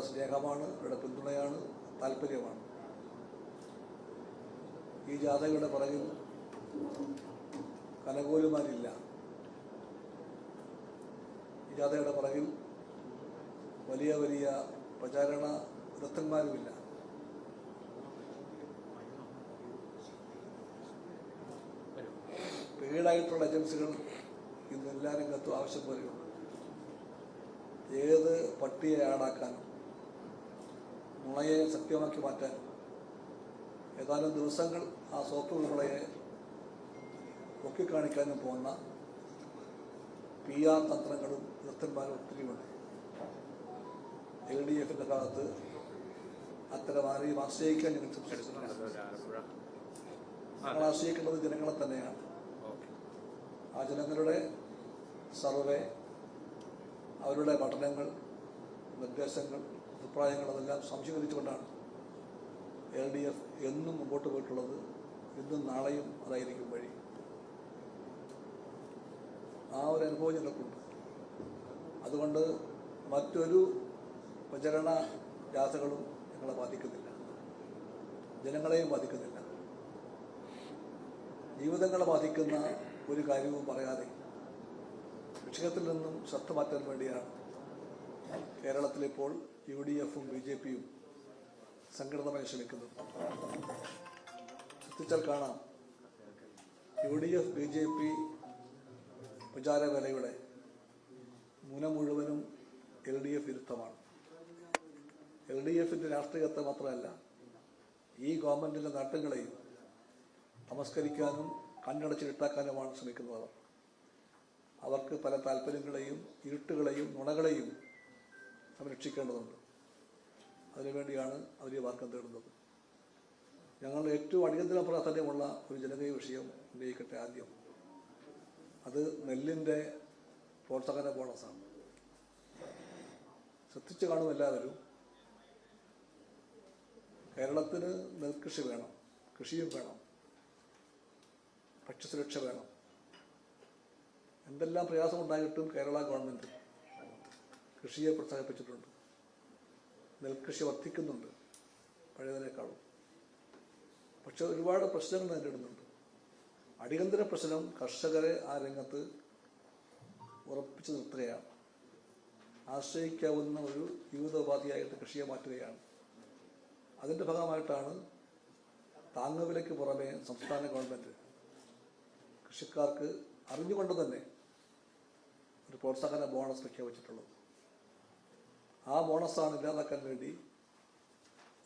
അവരുടെ സ്നേഹമാണ് അവരുടെ പിന്തുണയാണ് താല്പര്യമാണ്. ഈ ജാഥകളുടെ പുറകിൽ കനകോലുമാരില്ല. ഈ ജാഥയുടെ പുറകിൽ വലിയ വലിയ പ്രചാരണ വൃത്തന്മാരുമില്ല. പെയ്ഡായിട്ടുള്ള ഏജൻസികൾ ഇന്ന് എല്ലാ രംഗത്തും ആവശ്യം പോലെയുണ്ട്. ഏത് പട്ടിയെ ആടാക്കാനും നുണയെ സത്യമാക്കി മാറ്റാൻ ഏതാനും ദിവസങ്ങൾ ആ സോപ്പ് നുണയെ പൊക്കിക്കാണിക്കാനും പോകുന്ന പി ആർ തന്ത്രങ്ങളും വൃത്തന്മാരും ഒത്തിരിയുണ്ട് എൽ ഡി എഫിന്റെ കാലത്ത് അത്തരം ആരെയും ആശ്രയിക്കാൻ ഞങ്ങൾ ഞങ്ങൾ ആശ്രയിക്കേണ്ടത് ജനങ്ങളെ തന്നെയാണ്. ആ ജനങ്ങളുടെ സർവേ അവരുടെ പഠനങ്ങൾ നിർദ്ദേശങ്ങൾ അഭിപ്രായങ്ങൾ അതെല്ലാം സംശീകരിച്ചുകൊണ്ടാണ് എൽ ഡി എഫ് എന്നും മുമ്പോട്ട് പോയിട്ടുള്ളത് ഇന്നും നാളെയും അതായിരിക്കും വഴി. ആ ഒരു അനുഭവം ഞങ്ങൾക്കുണ്ട്. അതുകൊണ്ട് മറ്റൊരു പ്രചരണ ജാഥകളും ഞങ്ങളെ ബാധിക്കുന്നില്ല. ജനങ്ങളെയും ബാധിക്കുന്നില്ല. ജീവിതങ്ങളെ ബാധിക്കുന്ന ഒരു കാര്യവും പറയാതെ വിഷയത്തിൽ നിന്നും ശ്രദ്ധ മാറ്റാൻ വേണ്ടിയാണ് കേരളത്തിലിപ്പോൾ യു ഡി എഫും ബി ജെ പിയും സംഘടിതമായി ശ്രമിക്കുന്നത് ശ്രദ്ധിച്ചാൽ കാണാം. U D F B J P പ്രചാരവേലയുടെ മുന മുഴുവനും എൽ ഡി എഫ് വിരുദ്ധമാണ്. എൽ ഡി എഫിന്റെ രാഷ്ട്രീയത്തെ മാത്രമല്ല ഈ ഗവൺമെന്റിന്റെ നേട്ടങ്ങളെയും നമസ്കരിക്കാനും കണ്ണടച്ചിട്ടാക്കാനുമാണ് ശ്രമിക്കുന്നത്. അവർ അവർക്ക് പല താല്പര്യങ്ങളെയും ഇരുട്ടുകളെയും നുണകളെയും സംരക്ഷിക്കേണ്ടതുണ്ട്. അതിനുവേണ്ടിയാണ് അവർ ഈ വാക്കം തേടുന്നത്. ഞങ്ങൾ ഏറ്റവും അടിയന്തര പ്രാധാന്യമുള്ള ഒരു ജനകീയ വിഷയം ഉന്നയിക്കട്ടെ ആദ്യം. അത് നെല്ലിന്റെ പ്രോത്സാഹന ബോണസാണ്. ശ്രദ്ധിച്ചു കാണും എല്ലാവരും. കേരളത്തിന് നെൽകൃഷി വേണം കൃഷിയും വേണം ഭക്ഷ്യസുരക്ഷ വേണം. എന്തെല്ലാം പ്രയാസമുണ്ടായിട്ടും കേരള ഗവൺമെന്റ് കൃഷിയെ പ്രോത്സാഹിപ്പിച്ചിട്ടുണ്ട്. നെൽകൃഷി വർദ്ധിക്കുന്നുണ്ട് പഴയതിനേക്കാളും. പക്ഷെ ഒരുപാട് പ്രശ്നങ്ങൾ നേരിടുന്നുണ്ട് അടിയന്തര പ്രശ്നം കർഷകരെ ആ രംഗത്ത് ഉറപ്പിച്ചു നിർത്തുകയാണ്. ആശ്രയിക്കാവുന്ന ഒരു ജീവിതോപാധിയായിട്ട് കൃഷിയെ മാറ്റുകയാണ്. അതിന്റെ ഭാഗമായിട്ടാണ് താങ്ങുവിലയ്ക്ക് പുറമെ സംസ്ഥാന ഗവൺമെന്റ് കൃഷിക്കാർക്ക് അറിഞ്ഞുകൊണ്ട് തന്നെ ഒരു പ്രോത്സാഹന ബോണസ് പ്രഖ്യാപിച്ചിട്ടുള്ളത്. ആ ബോണസാണ് ഇല്ലാതാക്കാൻ വേണ്ടി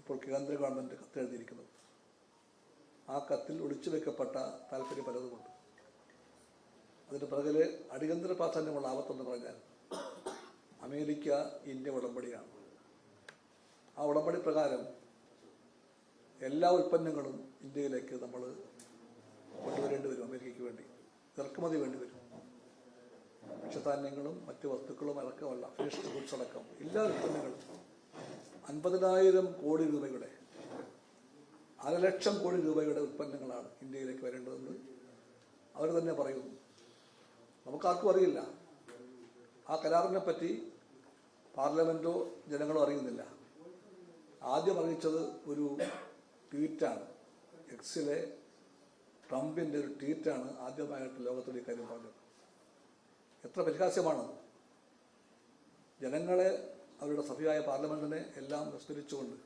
ഇപ്പോൾ കേന്ദ്ര ഗവൺമെന്റ് കത്തെഴുതിയിരിക്കുന്നത്. ആ കത്തിൽ ഒളിച്ചു വെക്കപ്പെട്ട താല്പര്യം പലതുമുണ്ട്. അതിന് പിറകിൽ അടിയന്തര പ്രാധാന്യമുള്ള ആപത്തെന്ന് പറഞ്ഞാൽ അമേരിക്ക ഇന്ത്യ ഉടമ്പടിയാണ്. ആ ഉടമ്പടി പ്രകാരം എല്ലാ ഉൽപ്പന്നങ്ങളും ഇന്ത്യയിലേക്ക് നമ്മൾ കൊണ്ടുവരേണ്ടി വരും അമേരിക്കയ്ക്ക് വേണ്ടി. ഇറക്കുമതി വേണ്ടി വരും. ഭക്ഷ്യധാന്യങ്ങളും മറ്റ് വസ്തുക്കളും അടക്കമല്ല ഫിനിഷ്ഡ് ഗുഡ്സ് അടക്കം എല്ലാ ഉൽപ്പന്നങ്ങളും അൻപതിനായിരം കോടി രൂപയുടെ അരലക്ഷം കോടി രൂപയുടെ ഉൽപ്പന്നങ്ങളാണ് ഇന്ത്യയിലേക്ക് വരേണ്ടതെന്ന് അവർ തന്നെ പറയുന്നു. നമുക്കാർക്കും അറിയില്ല. ആ കരാറിനെ പറ്റി പാർലമെന്റോ ജനങ്ങളോ അറിയുന്നില്ല. ആദ്യം അറിയിച്ചത് ഒരു ട്വീറ്റാണ്. എക്സിലെ ട്രംപിന്റെ ഒരു ട്വീറ്റാണ് ആദ്യമായിട്ട് ലോകത്തോട് കാര്യം പറഞ്ഞത്. എത്ര പരിഹാസ്യമാണത് ജനങ്ങളെ അവരുടെ സഭയായ പാർലമെന്റിനെ എല്ലാം വിസ്തരിച്ചുകൊണ്ട്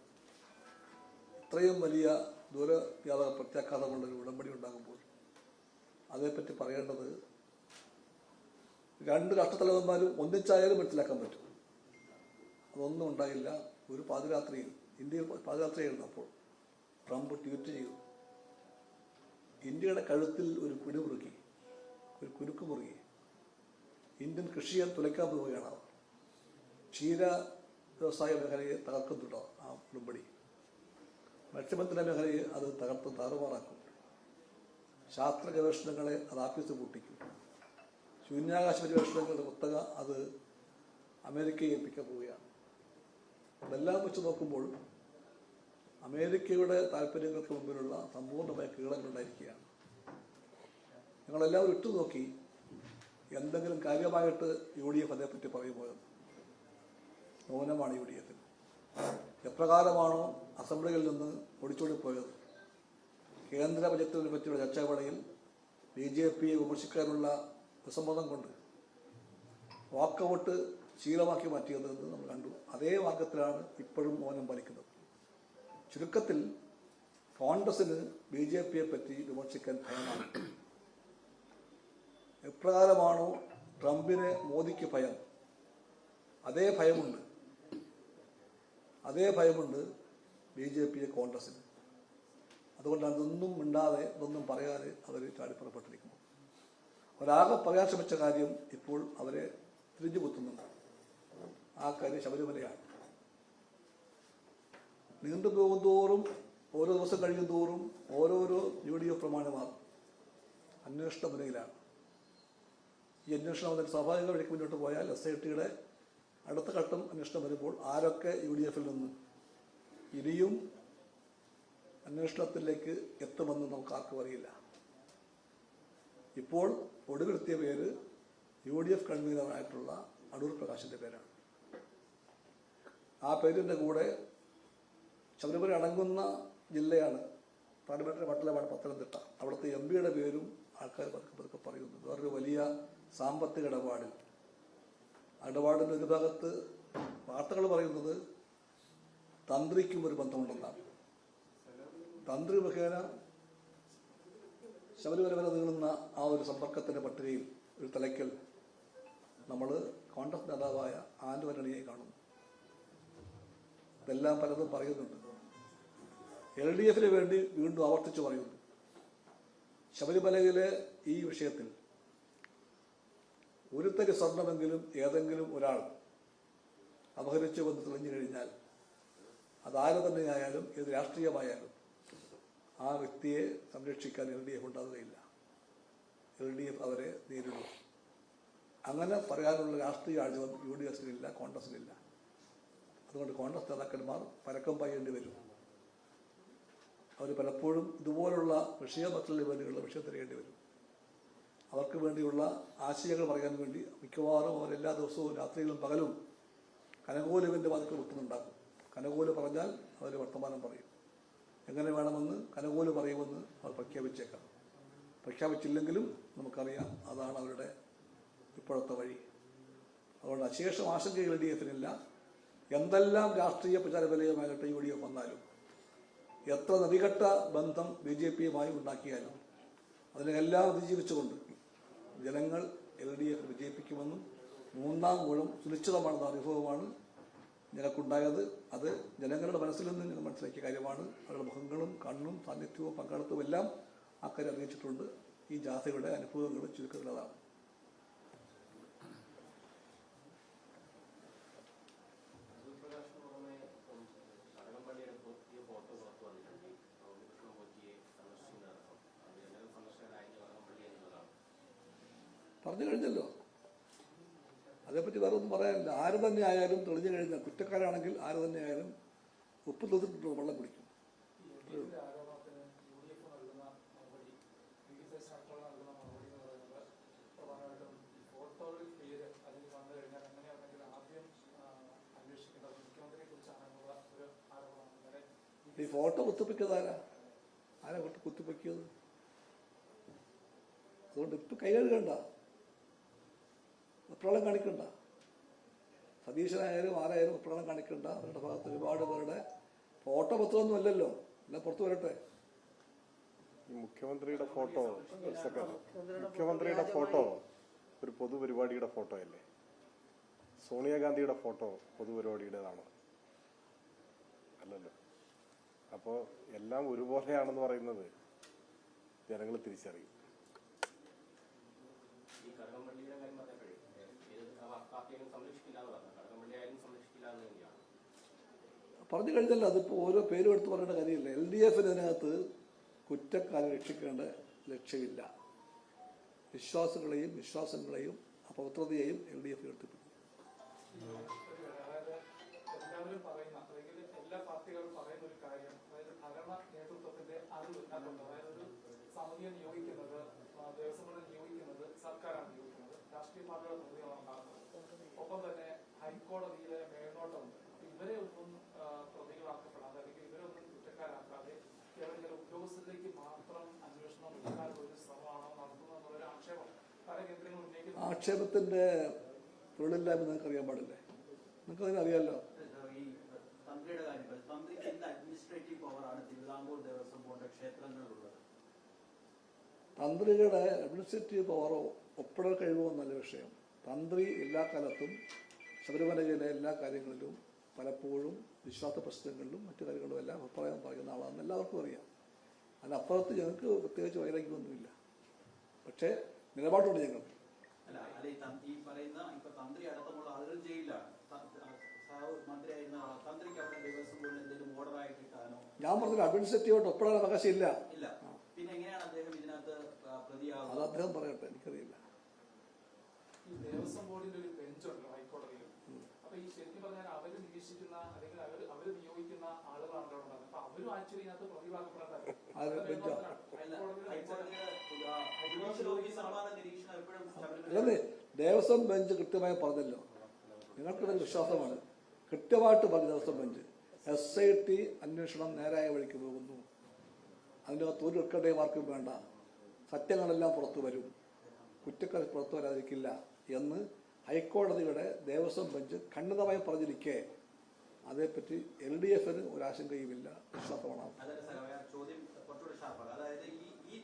ഇത്രയും വലിയ ദൂരവ്യാപക പ്രത്യാഘാതമുള്ള ഒരു ഉടമ്പടി ഉണ്ടാകുമ്പോൾ അതേപ്പറ്റി പറയേണ്ടത് രണ്ട് രാഷ്ട്രത്തലവന്മാരും ഒന്നിച്ചായാലും മനസ്സിലാക്കാൻ പറ്റും. അതൊന്നും ഉണ്ടായില്ല. ഒരു പാതിരാത്രിയിൽ ഇന്ത്യയിൽ പാതിരാത്രിയായിരുന്നു അപ്പോൾ ട്രംപ് ട്വീറ്റ് ചെയ്തു. ഇന്ത്യയുടെ കഴുത്തിൽ ഒരു പിടി മുറുക്കി ഒരു കുരുക്ക് മുറുകി. ഇന്ത്യൻ കൃഷിയെ തുലയ്ക്കാൻ പോവുകയാണ് ക്ഷീര വ്യവസായ മേഖലയെ തകർക്കുന്നുണ്ടോ ആ ഉടമ്പടി മത്സ്യബന്ധന മേഖലയെ അത് തകർത്ത് താറുമാറാക്കും ശാസ്ത്ര ഗവേഷണങ്ങളെ അത് ആഫീസ് പൂട്ടിക്കും. ശൂന്യാകാശ പര്യവേഷണങ്ങളുടെ കുത്തക അത് അമേരിക്കയെ ഏൽപ്പിക്കാൻ പോവുകയാണ് അതെല്ലാം വെച്ച് നോക്കുമ്പോൾ അമേരിക്കയുടെ താല്പര്യങ്ങൾക്ക് മുമ്പിലുള്ള സമ്പൂർണമായ കീളങ്ങളുണ്ടായിരിക്കുകയാണ് ഞങ്ങളെല്ലാവരും ഇട്ടുനോക്കി എന്തെങ്കിലും കാര്യമായിട്ട് യു ഡി എഫ് അതേപ്പറ്റി പറയുമ്പോൾ മൗനമാണ് യു ഡി എഫിൽ എപ്രകാരമാണോ അസംബ്ലിയിൽ നിന്ന് ഒടിച്ചോടി പോയത് കേന്ദ്ര ബജറ്റിനെ പറ്റിയുള്ള ചർച്ചാവേളയിൽ ബി ജെ പിയെ വിമർശിക്കാനുള്ള വിസമ്മതം കൊണ്ട് വാക്കൗട്ട് ശീലമാക്കി മാറ്റിയത് എന്ന് നമ്മൾ കണ്ടു. അതേ വാക്കത്തിലാണ് ഇപ്പോഴും മൗനം പാലിക്കുന്നത്. ചുരുക്കത്തിൽ കോൺഗ്രസിന് ബി ജെ പിയെ പറ്റി വിമർശിക്കാൻ ഭയമാണ്. എപ്രകാരമാണോ ട്രംപിന് മോദിക്ക് ഭയം? അതേ ഭയമുണ്ട്. അതേ ഭയമുണ്ട് ബി ജെ പിയെ കോൺഗ്രസിന്. അതുകൊണ്ടാണ് ഇതൊന്നും മിണ്ടാതെ ഇതൊന്നും പറയാതെ അവർ ചാടിപ്പുറപ്പെട്ടിരിക്കുന്നു. അവരാകെ പറയാൻ ശ്രമിച്ച കാര്യം ഇപ്പോൾ അവരെ തിരിഞ്ഞു കുത്തുന്നുണ്ട്. ആ കാര്യം ശബരിമലയാണ്. നീണ്ടു പോകും തോറും ഓരോ ദിവസം കഴിയും തോറും ഓരോരോ യു ഡി എഫ് പ്രമാണമാർ അന്വേഷണ മുനയിലാണ്. ഈ അന്വേഷണം അതിന് സ്വാഭാവിക വഴിക്ക് മുന്നോട്ട് പോയാൽ എസ് ഐ ടിയുടെ അടുത്ത ഘട്ടം അന്വേഷണം വരുമ്പോൾ ആരൊക്കെ യു ഡി എഫിൽ നിന്ന് ഇനിയും അന്വേഷണത്തിലേക്ക് എത്തുമെന്ന് നമുക്ക് ആർക്കും അറിയില്ല. ഇപ്പോൾ ഒടുവിലെത്തിയ പേര് യു ഡി എഫ് കൺവീനറായിട്ടുള്ള അടൂർ പ്രകാശിന്റെ പേരാണ്. ആ പേരിന്റെ കൂടെ ശബരിമല അടങ്ങുന്ന ജില്ലയാണ് പാർലമെന്ററി മണ്ഡലമാണ് പത്തനംതിട്ട. അവിടുത്തെ എം പിയുടെ പേരും ആൾക്കാർ പതുക്കെ പതുക്കെ പറയുന്നു വേറൊരു വലിയ സാമ്പത്തിക ഇടപാടിൽ. ഇടപാടിന്റെ ഒരു ഭാഗത്ത് വാർത്തകൾ പറയുന്നത് തന്ത്രിക്കും ഒരു ബന്ധമുണ്ടെന്നാണ് തന്ത്രി മുഖേന ശബരിമല വരെ നീളുന്ന ആ ഒരു സമ്പർക്കത്തിന്റെ പട്ടികയിൽ ഒരു തലയ്ക്കൽ നമ്മൾ കോൺഗ്രസ് നേതാവായ ആന്റോണിയെ കാണുന്നു. ഇതെല്ലാം പലതും പറയുന്നുണ്ട്. എൽ ഡി എഫിന് വേണ്ടി വീണ്ടും ആവർത്തിച്ചു പറയുന്നു. ശബരിമലയിലെ ഈ വിഷയത്തിൽ ഒരു തരി സ്വർണമെങ്കിലും ഏതെങ്കിലും ഒരാൾ അപഹരിച്ചു വന്ന് തെളിഞ്ഞു കഴിഞ്ഞാൽ അതാര് തന്നെയായാലും ഏത് രാഷ്ട്രീയമായാലും ആ വ്യക്തിയെ സംരക്ഷിക്കാൻ എൽ ഡി എഫ് ഉണ്ടാവുകയില്ല എൽ ഡി എഫ് അവരെ നേരിടും. അങ്ങനെ പറയാനുള്ള രാഷ്ട്രീയ ആഴ്ച യു ഡി എഫിനില്ല കോൺഗ്രസിനില്ല അതുകൊണ്ട് കോൺഗ്രസ് നേതാക്കന്മാർ പരക്കം പായേണ്ടി വരും. അവർ പലപ്പോഴും ഇതുപോലുള്ള വിഷയമറ്റുള്ള ഇവന്റുകളുടെ വിഷയം തിരയേണ്ടി വരും. അവർക്ക് വേണ്ടിയുള്ള ആശയങ്ങൾ പറയാൻ വേണ്ടി മിക്കവാറും അവർ എല്ലാ ദിവസവും രാത്രിയിലും പകലും കനകോലുവിന്റെ വാതിക്കൽ മുട്ടുന്നുണ്ടാക്കും കനകോൽ പറഞ്ഞാൽ അവർ വർത്തമാനം പറയും. എങ്ങനെ വേണമെന്ന് കനകോൽ പറയുമെന്ന് അവർ പ്രഖ്യാപിച്ചേക്കാം. പ്രഖ്യാപിച്ചില്ലെങ്കിലും നമുക്കറിയാം അതാണ് അവരുടെ ഇപ്പോഴത്തെ വഴി. അതുകൊണ്ട് അശേഷം ആശങ്കകൾ ഡി എഫിനില്ല എന്തെല്ലാം രാഷ്ട്രീയ പ്രചാര വിലയുമായിട്ട് യു ഡി എഫ് വന്നാലും എത്ര നദികെട്ട ബന്ധം ബി ജെ പിയുമായി ഉണ്ടാക്കിയാലും അതിനെല്ലാം അതിജീവിച്ചുകൊണ്ട് ജനങ്ങൾ എൽ ഡി എഫ് വിജയിപ്പിക്കുമെന്നും മൂന്നാം ഊഴം സുനിശ്ചിതമാണെന്ന അനുഭവമാണ് ഞങ്ങൾക്കുണ്ടായത് അത് ജനങ്ങളുടെ മനസ്സിൽ നിന്ന് ഞങ്ങൾ മനസ്സിലാക്കിയ കാര്യമാണ്. അവരുടെ മുഖങ്ങളും കണ്ണും സാന്നിധ്യവും പങ്കാളിത്തവും എല്ലാം അക്കാര്യം അറിയിച്ചിട്ടുണ്ട്. ഈ ജാഥയുടെ അനുഭവങ്ങൾ ചുരുക്കത്തിലതാണ് പറഞ്ഞു കഴിഞ്ഞല്ലോ. അതേപ്പറ്റി വേറെ ഒന്നും പറയാനില്ല. ആര് തന്നെ ആയാലും തെളിഞ്ഞു കഴിഞ്ഞാൽ കുറ്റക്കാരാണെങ്കിൽ ആര് തന്നെ ആയാലും ഉപ്പ് തൊത്തിട്ട് വെള്ളം കുടിക്കും. ഈ ഫോട്ടോ കുത്തിപ്പിച്ചത് ആരാ ആരാ കുത്തി കുത്തിപ്പൊക്കിയത് അതുകൊണ്ട് ഇപ്പം കൈ കഴുകണ്ട വെപ്രാളം കാണിക്കണ്ട. സതീശനായാലും ആരായാലും വെപ്രാളം കാണിക്കണ്ട. അവരുടെ ഭാഗത്ത് ഒരുപാട് പേരുടെ ഫോട്ടോ പത്രമൊന്നും അല്ലല്ലോ. എല്ലാം പുറത്തു വരട്ടെ. ഈ മുഖ്യമന്ത്രിയുടെ ഫോട്ടോ മുഖ്യമന്ത്രിയുടെ ഫോട്ടോ ഒരു പൊതുപരിപാടിയുടെ ഫോട്ടോ അല്ലേ സോണിയാഗാന്ധിയുടെ ഫോട്ടോ പൊതുപരിപാടിയുടേതാണോ. അല്ലല്ലോ. അപ്പോൾ എല്ലാം ഒരുപോലെയാണെന്ന് പറയുന്നത് ജനങ്ങൾ തിരിച്ചറിയും. ഈ സംരക്ഷിക്കില്ല എന്ന് പറഞ്ഞു കടകംപള്ളി ആയാലും സംരക്ഷിക്കില്ല എന്ന് തന്നെയാണ്. പറഞ്ഞു കഴിഞ്ഞല്ലോ അതിപ്പോൾ ഓരോ പേരും എടുത്ത് പറയേണ്ട കാര്യമില്ല. എൽ ഡി എഫിന് അതിനകത്ത് കുറ്റക്കാരെ രക്ഷിക്കേണ്ട ലക്ഷ്യമില്ല. വിശ്വാസങ്ങളെയും വിശ്വാസങ്ങളെയും അപവിത്രതയെയും എൽ ഡി എഫ് എടുത്തിട്ടുണ്ട് അതായത് എല്ലാവരും പറയുന്ന അല്ലെങ്കിൽ എല്ലാ പാർട്ടികളും പറയുന്ന ഒരു കാര്യം അതായത് ഭരണ നേതൃത്വത്തിന്റെ അറിവ് ഇതിനകത്തുണ്ട് അതായത് ഒരു സമിതിയെ നിയോഗിക്കുന്നത് ആ, ദേവസ്വങ്ങളെ നിയോഗിക്കുന്നത് സർക്കാരാണ് നിയോഗിക്കുന്നത് രാഷ്ട്രീയ പാർട്ടികളുടെ പ്രതികളാണ് ഉണ്ടാകുന്നത് ഒപ്പം തന്നെ ഹൈക്കോടതിയിലെ മേൽനോട്ടമുണ്ട് അപ്പൊ ഇവരെ ഒന്നും ആ, ആക്ഷേപത്തിന്റെ തൊഴിലില്ലായ്മ നിങ്ങൾക്ക് അറിയാൻ പാടില്ലേ? നിങ്ങൾക്ക് അതിന് അറിയാമല്ലോ തന്ത്രിയുടെ അഡ്മിനിസ്ട്രേറ്റീവ് പവറോ ഒപ്പിടൽ കഴിവോ എന്നല്ല വിഷയം. തന്ത്രി എല്ലാ കാലത്തും ശബരിമലയിലെ എല്ലാ കാര്യങ്ങളിലും പലപ്പോഴും വിശ്വാസ പ്രശ്നങ്ങളിലും മറ്റു കാര്യങ്ങളിലും എല്ലാം അഭിപ്രായം പറയുന്ന ആളാണെന്ന് എല്ലാവർക്കും അറിയാം. അതിനപ്പുറത്ത് ഞങ്ങൾക്ക് പ്രത്യേകിച്ച് വൈരാഗ്യമൊന്നുമില്ല. പക്ഷേ നിലപാടുണ്ട് ഞങ്ങൾ അല്ല അല്ലെ ഈ തന്ത്രി ഈ പറയുന്ന ഇപ്പൊ തന്ത്രി അടക്കമുള്ള ആളുകൾ ജയിലാണ് മന്ത്രിയായിരുന്ന. തന്ത്രിക്ക് അവിടെ ദേവസ്വം ബോർഡിൽ എന്തെങ്കിലും ഓർഡറായി കിട്ടാനോ ഞാൻ പറഞ്ഞില്ല അഡ്മിനിസ്ട്രേറ്റീവായിട്ട് ഒപ്പിടാൻ അവകാശമില്ല. ഇല്ല. പിന്നെ എങ്ങനെയാണ് അദ്ദേഹം ഇതിനകത്ത് പ്രതിയാവുന്നത്? അത് അദ്ദേഹം പറയട്ടെ എനിക്കറിയില്ല. ഈ ദേവസ്വം ബോർഡിന്റെ ഒരു ബെഞ്ചുണ്ട് ഹൈക്കോടതിയിൽ. അപ്പൊ ഈ ശരിക്കും പറഞ്ഞാൽ അവർ നിരീക്ഷിക്കുന്ന അല്ലെങ്കിൽ അവർ അവർ നിയോഗിക്കുന്ന ആളുകളാണ് അവിടെ ഉണ്ടാകുന്നത് അപ്പൊ അവരും ആക്ച്വലി ഇതിനകത്ത് ആര് ബെഞ്ചോ? അല്ല ഹൈക്കോടതിയുടെ ജുഡീഷ്യൽ ഓഫീസർമാരുടെ നിരീക്ഷണം എപ്പോഴും അല്ലേ ദേവസ്വം ബെഞ്ച് കൃത്യമായി പറഞ്ഞല്ലോ. നിങ്ങൾക്കിതൊരു വിശ്വാസമാണ്. കൃത്യമായിട്ട് പറഞ്ഞു Devaswom bench. S I T അന്വേഷണം നേരായ വഴിക്ക് പോകുന്നു. അതിന്റെ അകത്ത് ഒരു ആർക്കും വേണ്ട. സത്യങ്ങളെല്ലാം പുറത്തു വരും. കുറ്റക്കാർ പുറത്തു വരാതിരിക്കില്ല എന്ന് ഹൈക്കോടതിയുടെ ദേവസ്വം ബെഞ്ച് ഖണ്ഡിതമായി പറഞ്ഞിരിക്കെ. അതേപ്പറ്റി എൽ ഡി എഫിന് ഒരാശങ്കയുമില്ല. വിശ്വാസമാണ്. അതല്ല സാർ ചോദ്യം അതായത് ഈ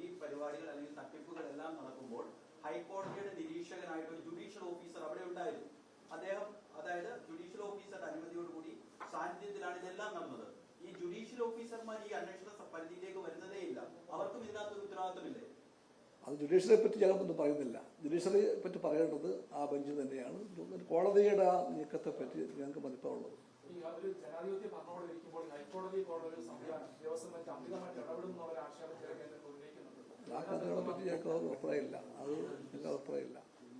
ഈ പരിപാടികൾ അല്ലെങ്കിൽ തട്ടിപ്പുകൾ നടക്കുമ്പോൾ ഹൈക്കോടതിയുടെ നിരീക്ഷകനായിട്ട് ഒരു ജുഡീഷ്യൽ ഓഫീസർ അവിടെ ഉണ്ടായിരുന്നു. അദ്ദേഹം അതായത് ജുഡീഷ്യൽ ഓഫീസറുടെ അനുമതിയോടുകൂടി സാന്നിധ്യത്തിലാണ് ഇതെല്ലാം നടന്നത്. ഈ ജുഡീഷ്യൽ ഓഫീസർമാർ ഈ അന്വേഷണ പരിധിയിലേക്ക് വരുന്നതേ ഇല്ല. അവർക്കും ഇതിനകത്തൊരു ഉത്തരവാദിത്തമില്ലേ? അത് ജുഡീഷ്യറിയെ പറ്റി ഞങ്ങൾക്കൊന്നും പറയുന്നില്ല. ജുഡീഷ്യറിയെ പറ്റി പറയേണ്ടത് ആ ബെഞ്ച് തന്നെയാണ്. കോടതിയുടെ ആ നീക്കത്തെ പറ്റി ഞങ്ങൾക്ക് ഒരു ജനാധിപത്യ ഭരണകൂടം ഇരിക്കുമ്പോൾ ഹൈക്കോടതി പോലുള്ള ഒരു സംവിധാനം ദിവസം അമിതമായിട്ട് ഇടപെടും എന്നുള്ള ഒരു ആക്ഷേപം ചില കേന്ദ്രങ്ങൾ ഉന്നയിക്കുന്നുണ്ട് ആ കഥകളെ പറ്റി ഞങ്ങൾക്ക് അഭിപ്രായമില്ല. അത് ഞങ്ങൾക്ക് അഭിപ്രായമില്ല.